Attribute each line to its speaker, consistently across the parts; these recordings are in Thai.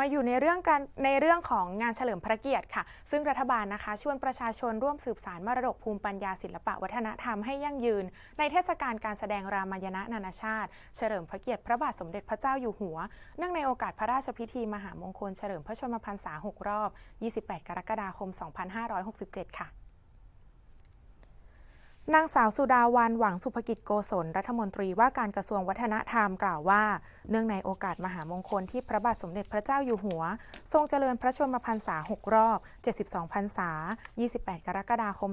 Speaker 1: มาอยู่ในเรื่องการในเรื่องของงานเฉลิมพระเกียรติค่ะ ซึ่งรัฐบาลนะคะชวนประชาชนร่วมสืบสารมรดกภูมิปัญญาศิลปะวัฒนธรรมให้ยั่งยืน ในเทศกาลการแสดงรามายณะนานาชาติ เฉลิมพระเกียรติพระบาทสมเด็จพระเจ้าอยู่หัว เนื่องในโอกาสพระราชพิธีมหามงคลเฉลิมพระชนมพรรษา 6 รอบ 28 กรกฎาคม 2567 ค่ะ นางสาวสุดาวันหวังสุภกิจโกศลรัฐมนตรีว่าการกระทรวงวัฒนธรรมกล่าวว่า เนื่องในโอกาสมหามงคลที่พระบาทสมเด็จพระเจ้าอยู่หัว ทรงเจริญพระชนมพรรษา 6 รอบ 72 พรรษา 28 กรกฎาคม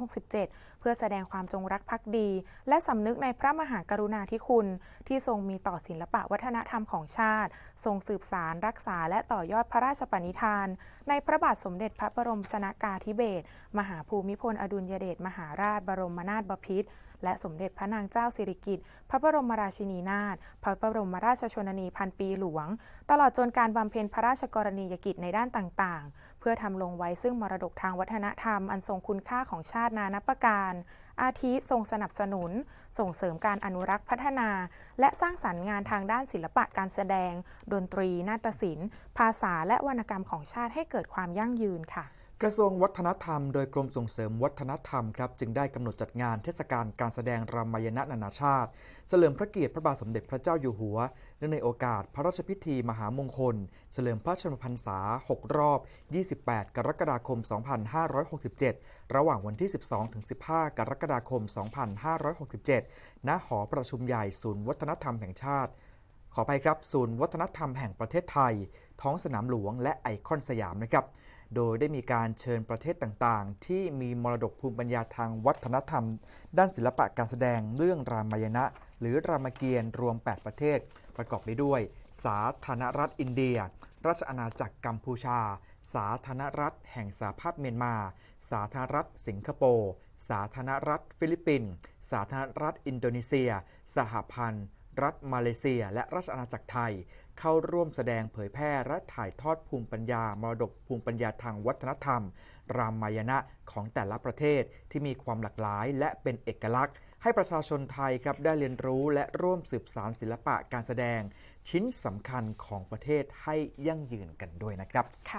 Speaker 1: 2567 เพื่อแสดงความจงรักภักดี และสำนึกในพระมหากรุณาธิคุณ ที่ทรงมีต่อศิลปะวัฒนธรรมของชาติ ทรงสืบสารรักษาและต่อยอดพระราชปณิธาน ในพระบาทสมเด็จพระบรมชนากาธิเบศรมหาภูมิพลอดุลยเดชมหาราชชบรมนาถบพิตรและสมเด็จพระนางเจ้าสิริกิติ์ พระบรมราชินีนาถ พระบรมราชชนนีพันปีหลวง ตลอดจนการบำเพ็ญพระราชกรณียกิจในด้านต่างๆ เพื่อทำลงไว้ซึ่งมรดกทางวัฒนธรรมอันทรงคุณค่าของชาตินานับประการ อาทิทรงสนับสนุน ส่งเสริมการอนุรักษ์พัฒนา และสร้างสรรค์งานทางด้านศิลปะการแสดง ดนตรี นาฏศิลป์ ภาษาและวรรณกรรมของชาติให้เกิดความยั่งยืนค่ะ
Speaker 2: กระทรวงวัฒนธรรมโดยกรมส่งเสริมวัฒนธรรมครับจึงได้กำหนดจัดงานเทศกาลการแสดงรามายณะนานาชาติ เฉลิมพระเกียรติพระบาทสมเด็จพระเจ้าอยู่หัว เนื่องในโอกาสพระราชพิธีมหามงคล เฉลิมพระชนมพรรษา 6 รอบ 28 กรกฎาคม 2567 ระหว่างวันที่ 12-15 กรกฎาคม 2567 ณ หอประชุมใหญ่ศูนย์วัฒนธรรมแห่งชาติ ขอไปครับศูนย์วัฒนธรรมแห่งประเทศไทย ท้องสนามหลวงและไอคอนสยามนะครับ โดยได้มีการเชิญประเทศต่างๆ ที่มีมรดกภูมิปัญญาทางวัฒนธรรม ด้านศิลปะการแสดงเรื่องรามายณะ หรือรามเกียรติ์รวม 8 ประเทศ ประกอบไปด้วย สาธารณรัฐอินเดีย ราชอาณาจักรกัมพูชา สาธารณรัฐแห่งสหภาพเมียนมา สาธารณรัฐสิงคโปร์ สาธารณรัฐฟิลิปปินส์ สาธารณรัฐอินโดนีเซีย สหพันธ์รัฐมาเลเซีย และราชอาณาจักรไทย เข้าร่วมแสดงเผยแพร่และถ่ายทอดภูมิปัญญามรดกภูมิปัญญาทางวัฒนธรรม รามายณะของแต่ละประเทศที่มีความหลากหลายและเป็นเอกลักษณ์ ให้ประชาชนไทยครับได้เรียนรู้และร่วมสืบสารศิลปะการแสดง ชิ้นสำคัญของประเทศให้ยั่งยืนกันด้วยนะครับ